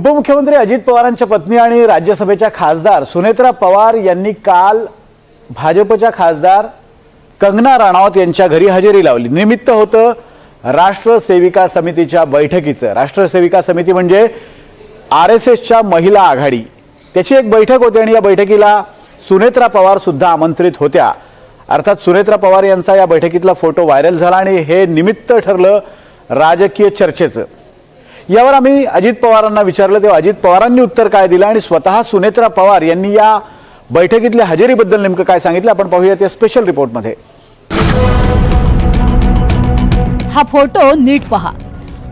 उपमुख्यमंत्री अजित पवारांच्या पत्नी आणि राज्यसभेच्या खासदार सुनेत्रा पवार यांनी काल भाजपच्या खासदार कंगना राणावत यांच्या घरी हजेरी लावली. निमित्त होतं राष्ट्र सेविका समितीच्या बैठकीचं. राष्ट्र सेविका समिती म्हणजे आर एस एसच्या महिला आघाडी. त्याची एक बैठक होती आणि या बैठकीला सुनेत्रा पवार सुद्धा आमंत्रित होत्या. अर्थात सुनेत्रा पवार यांचा या बैठकीतला फोटो व्हायरल झाला आणि हे निमित्त ठरलं राजकीय चर्चेचं. यावर आम्ही अजित पवारांना विचारलं तेव्हा अजित पवारांनी उत्तर काय दिलं आणि स्वतः सुनेत्रा पवार यांनी या बैठकीतल्या हजेरीबद्दल नेमकं काय सांगितलं? आपण पाहूयात या स्पेशल रिपोर्टमध्ये हा फोटो नीट पहा.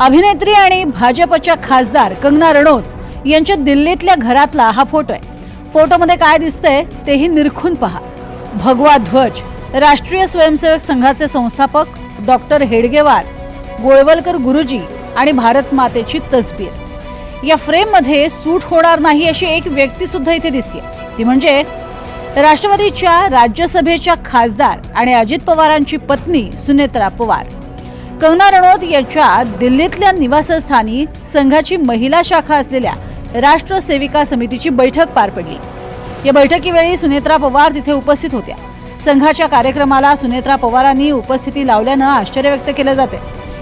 अभिनेत्री आणि भाजपच्या खासदार कंगना रणौत यांच्या दिल्लीतल्या घरातला हा फोटो आहे. फोटोमध्ये काय दिसतंय तेही निरखून पहा. भगवा ध्वज राष्ट्रीय स्वयंसेवक संघाचे संस्थापक डॉक्टर हेडगेवार गोळवलकर गुरुजी आणि भारत मातेची तसबीर या फ्रेममध्ये सूट होणार नाही अशी एक व्यक्ती सुद्धा इथे दिसते ती म्हणजे राष्ट्रवादीच्या राज्यसभेच्या खासदार आणि अजित पवारांची पत्नी सुनेत्रा पवार. कंगना रणौत यांच्या दिल्लीतल्या निवासस्थानी संघाची महिला शाखा असलेल्या राष्ट्र सेविका समितीची बैठक पार पडली. या बैठकीवेळी सुनेत्रा पवार तिथे उपस्थित होत्या. संघाच्या कार्यक्रमाला सुनेत्रा पवारांनी उपस्थिती लावल्यानं आश्चर्य व्यक्त केलं जाते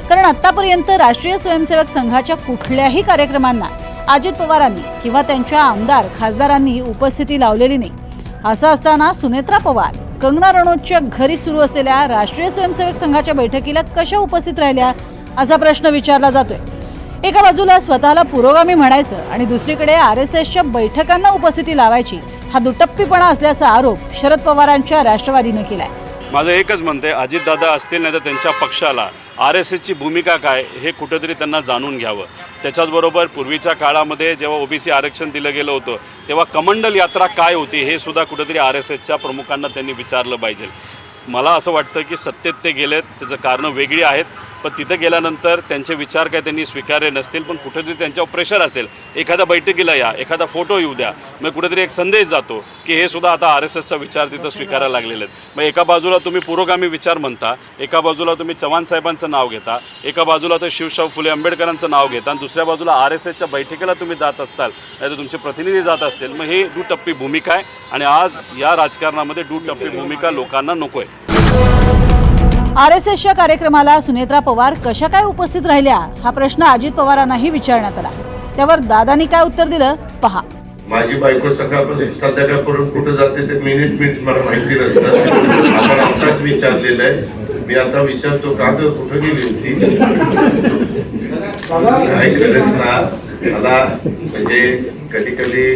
कारण आतापर्यंत राष्ट्रीय स्वयंसेवक संघाच्या कुठल्याही कार्यक्रमांना अजित पवारांनी किंवा त्यांच्या आमदार खासदारांनी उपस्थिती लावलेली नाही. असं असताना सुनेत्रा पवार कंगना रणोतच्या घरी सुरू असलेल्या राष्ट्रीय स्वयंसेवक संघाच्या बैठकीला कशा उपस्थित राहिल्या असा प्रश्न विचारला जातोय. एका बाजूला स्वतःला पुरोगामी म्हणायचं आणि दुसरीकडे आर एस एसच्या बैठकांना उपस्थिती लावायची हा दुटप्पीपणा असल्याचा आरोप शरद पवारांच्या राष्ट्रवादीनं केलाय. माझं एकच म्हणते अजितदादा असतील नाही तर त्यांच्या पक्षाला आर एस एसची भूमिका काय हे कुठंतरी त्यांना जाणून घ्यावं. त्याच्याचबरोबर पूर्वीच्या काळामध्ये जेव्हा ओबीसी आरक्षण दिलं गेलं होतं तेव्हा कमंडल यात्रा काय होती हे सुद्धा कुठंतरी आर एस एसच्या प्रमुखांना त्यांनी विचारलं पाहिजे. मला असं वाटतं की सत्तेत ते गेलेत त्याचं कारणं वेगळी आहेत. पण तिथं गेल्यानंतर त्यांचे विचार काय त्यांनी स्वीकारले नसतील पण कुठेतरी त्यांच्यावर प्रेशर असेल. एखाद्या बैठकीला या एखादा फोटो येऊ द्या. मग कुठेतरी एक संदेश जातो की हे सुद्धा आता आर एस एसचा विचार तिथं स्वीकारायला लागलेले आहेत. मग एका बाजूला तुम्ही पुरोगामी विचार म्हणता एका बाजूला तुम्ही चव्हाण साहेबांचं नाव घेता एका बाजूला तर शिवशाहू फुले आंबेडकरांचं नाव घेता आणि दुसऱ्या बाजूला आर एस एसच्या बैठकीला तुम्ही जात असताल नाही तर तुमचे प्रतिनिधी जात असतील मग ही दुटप्पी भूमिका आहे. आणि आज या राजकारणामध्ये दुटप्पी भूमिका लोकांना नको आहे आर एस एसच्या कार्यक्रमाला सुनेत्रा पवार कशा काय उपस्थित राहिल्या हा प्रश्न अजित पवारांनाही विचारण्यात आला. त्यावर दादानी काय उत्तर दिलं? पहा. माझी बायको सकाळपासून संध्याकाळपर्यंत कुठे जाते ते मिनिट मिनिट मला माहिती नसतं. आपण आताच विचारलेलं आहे. मी आता विचारतो का ग? कुठं गेली होती? काय गरज ना. मला म्हणजे कधी कधी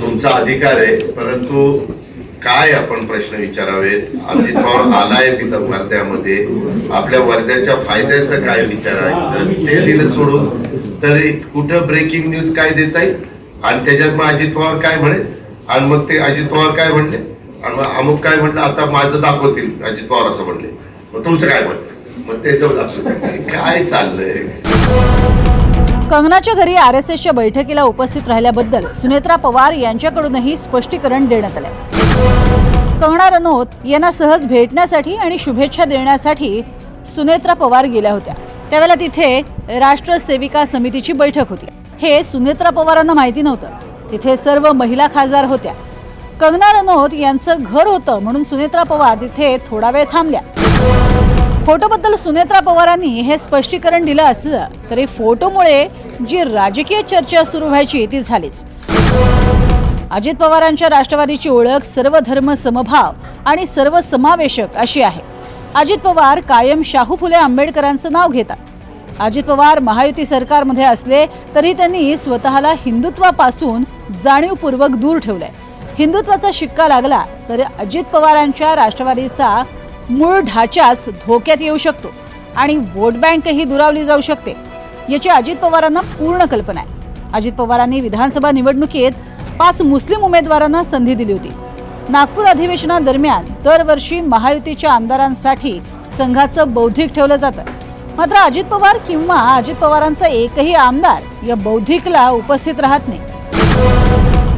तुमचा अधिकार आहे परंतु काय आपण प्रश्न विचारावेत? अजित पवार आलाय तिथं वर्ध्यामध्ये. आपल्या वर्ध्याच्या फायद्याचं काय विचारायचं ते दिलं सोडून. तर कुठं ब्रेकिंग न्यूज काय देता येईल आणि त्याच्यात मग अजित पवार काय म्हणे आणि मग ते अजित पवार काय म्हणले? आणि मग अमुक काय म्हणलं? आता माझं दाखवतील अजित पवार असं म्हणले. मग तुमचं काय म्हणते मग त्याचं दाखवतील काय चाललंय? कंगनाच्या घरी आर एस एसच्या बैठकीला उपस्थित राहिल्याबद्दल सुनेत्रा पवार यांच्याकडूनही स्पष्टीकरण देण्यात आले कंगना रनौत यांना सहज भेटण्यासाठी आणि शुभेच्छा देण्यासाठी सुनेत्रा पवार गेल्या होत्या. त्यावेळेला तिथे राष्ट्र सेविका समितीची बैठक होती. हे सुनेत्रा पवारांना माहिती नव्हतं. तिथे सर्व महिला खासदार होत्या. कंगना रनौत यांचं घर होतं म्हणून सुनेत्रा पवार तिथे थोडा वेळ थांबल्या. फोटोबद्दल सुनेत्रा पवारांनी हे स्पष्टीकरण दिलं असलं तरी फोटोमुळे जी राजकीय चर्चा सुरू व्हायची ती झालीच. अजित पवारांच्या राष्ट्रवादीची ओळख सर्व धर्म समभाव आणि सर्व समावेशक अशी आहे. अजित पवार कायम शाहू फुले आंबेडकरांचं नाव घेतात. अजित पवार महायुती सरकारमध्ये असले तरी त्यांनी स्वतःला हिंदुत्वापासून जाणीवपूर्वक दूर ठेवलंय. हिंदुत्वाचा शिक्का लागला तर अजित पवारांच्या राष्ट्रवादीचा मूळ ढाचाच धोक्यात येऊ शकतो आणि वोट बँकही दुरावली जाऊ शकते याची अजित पवारांना पूर्ण कल्पना आहे. अजित पवारांनी विधानसभा निवडणुकीत पाच मुस्लिम उमेदवारांना संधी दिली होती. नागपूर अधिवेशनादरम्यान दरवर्षी महायुतीच्या आमदारांसाठी संघाचं बौद्धिक ठेवलं जातं. मात्र अजित पवार किंवा अजित पवारांचा एकही आमदार या बौद्धिकला उपस्थित राहत नाही.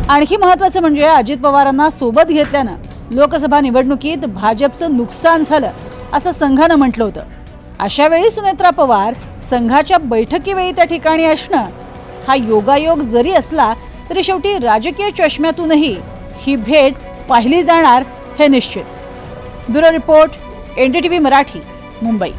आणखी महत्वाचं म्हणजे अजित पवारांना सोबत घेतल्यानं लोकसभा निवडणुकीत भाजपचं नुकसान झालं असं संघानं म्हटलं होतं. अशा वेळी सुनेत्रा पवार संघाच्या बैठकीवेळी त्या ठिकाणी असणं हा योगायोग जरी असला तरी शेवटी राजकीय चष्म्यातूनही ही भेट पाहिली जाणार हे निश्चित. Bureau report N D T V Marathi Mumbai.